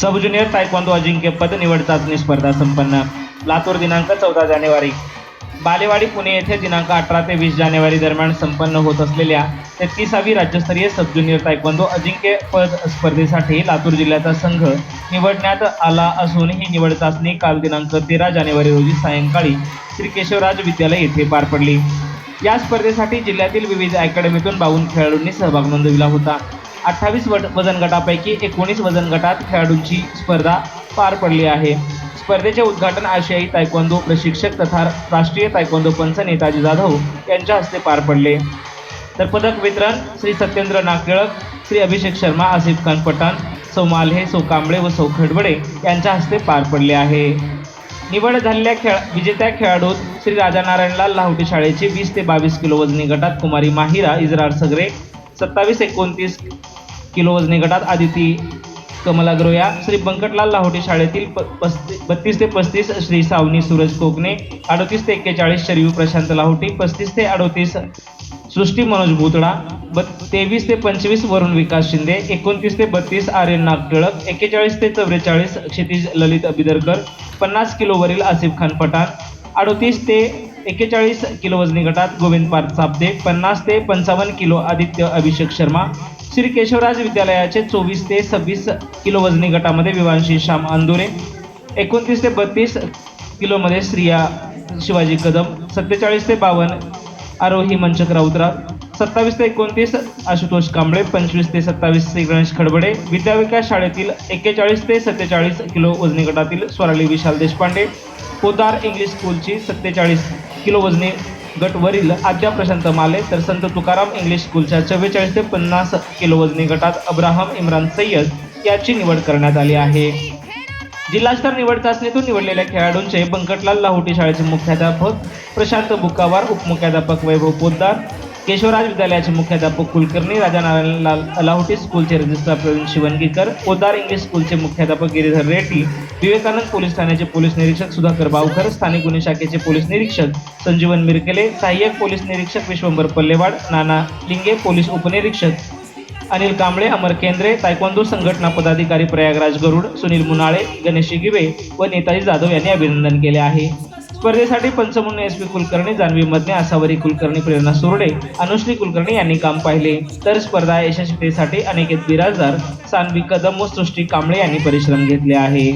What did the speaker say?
सब junior taekwondo अजिंक्यपद निवड चाचणी स्पर्धा संपन्न. लातूर दिनांक चौदा जानेवारी. बालेवाडी पुणे येथे दिनांक अठरा ते वीस जानेवारी दरम्यान संपन्न होत असलेल्या तेहतीसावी राज्यस्तरीय सब ज्युनियर तायक्वांदो अजिंक्यपद स्पर्धेसाठी लातूर जिल्ह्याचा संघ निवडण्यात आला असून ही निवड चाचणी काल दिनांक तेरा जानेवारी रोजी सायंकाळी श्री केशवराज विद्यालय येथे पार पडली. या स्पर्धेसाठी जिल्ह्यातील विविध अकॅडमीतून बावन्न खेळाडूंनी सहभाग नोंदविला होता. अठ्ठावीस वजन गटापैकी एकोणीस वजन गटात खेळाडूंची स्पर्धा पार पडली आहे. स्पर्धेचे उद्घाटन आशियाई तायक्वांदो प्रशिक्षक तथा राष्ट्रीय तायक्वांदो पंच नेताजी जाधव यांच्या हस्ते पार पडले. तर पदक वितरण श्री सत्येंद्र नागटिळक श्री अभिषेक शर्मा आसिफ खान पठाण सौ माल्हे सौ कांबळे व सौ खडवडे यांच्या हस्ते पार पडले आहे. निवड झालेल्या खेळ विजेत्या खेळाडूत श्री राजानारायणलाल लाहोटी शाळेचे वीस ते बावीस किलो वजनी गटात कुमारी माहिरा इजरार सगरे सत्तावीस एकोणतीस किलो वजनी गटात आदिती कमलाग्रोया श्री बंकटलाल लाहोटी शाळेतील प पस्ती बत्तीस ते पस्तीस श्री सावनी सूरज कोकणे अडोतीस ते एक्केचाळीस शरीव प्रशांत लाहोटी पस्तीस ते अडोतीस सृष्टी मनोज भुतडा बत् तेवीस ते पंचवीस वरुण विकास शिंदे एकोणतीस ते बत्तीस आर्यन नागटिळक एक्केचाळीस ते चव्वेचाळीस क्षितिज ललित बिदरकर पन्नास किलोवरील आसिफ खान पठाण अडोतीस ते एक्केचाळीस किलो वजनी गटात गोविंद पार्थ सापदे पन्नास ते पंचावन्न किलो आदित्य अभिषेक शर्मा श्री केशवराज विद्यालयाचे चोवीस ते सव्वीस किलो वजनी गटामध्ये विवांशी श्याम अंदुरे एकोणतीस ते बत्तीस किलोमध्ये श्रिया शिवाजी कदम सत्तेचाळीस ते बावन्न आरोही मंचक राऊतराव सत्तावीस ते एकोणतीस आशुतोष कांबळे पंचवीस ते सत्तावीस श्री गणेश खडबडे विद्याविकास शाळेतील एक्केचाळीस ते सत्तेचाळीस किलो वजनी गटातील स्वराली विशाल देशपांडे पोदार इंग्लिश स्कूलची सत्तेचाळीस किलो वजनी गटवरील आद्या प्रशांत माले तर संत तुकाराम इंग्लिश स्कूलच्या चव्वेचाळीस ते पन्नास किलो वजनी गटात अब्राहम इम्रान सय्यद याची निवड करण्यात आली आहे. जिल्हास्तर निवड चाचणीतून निवडलेल्या खेळाडूंचे बंकटलाल लाहोटी शाळेचे मुख्याध्यापक प्रशांत बुक्कावार उपमुख्याध्यापक वैभव पोद्दार केशवराज विद्यालयाचे मुख्याध्यापक कुलकर्णी राजा नारायणलाल अलाहुटी स्कूलचे रजिस्ट्रार प्रवीण शिवणगीकर पोदार इंग्लिश स्कूलचे मुख्याध्यापक गिरीधर रेड्डी विवेकानंद पोलीस ठाण्याचे पोलीस निरीक्षक सुधाकर बावकर स्थानिक गुन्हे शाखेचे पोलीस निरीक्षक संजीवन मिरकेले सहाय्यक पोलीस निरीक्षक विश्वंभर पल्लेवाड नाना लिंगे पोलीस उपनिरीक्षक अनिल कांबळे अमर केंद्रे तायक्वांदो संघटना पदाधिकारी प्रयागराज गरुड सुनील मुनाळे गणेश गिवे व नेताजी जाधव यांनी अभिनंदन केले आहे. स्पर्धेसाठी पंचमुन्न एस पी कुलकर्णी जान्हवी मधने आसावरी कुलकर्णी प्रेरणा सोरडे अनुश्री कुलकर्णी यांनी काम पाहिले. तर स्पर्धा यशस्वीतेसाठी अनिकेत बिराजदार सान्वी कदम व सृष्टी कांबळे यांनी परिश्रम घेतले आहे.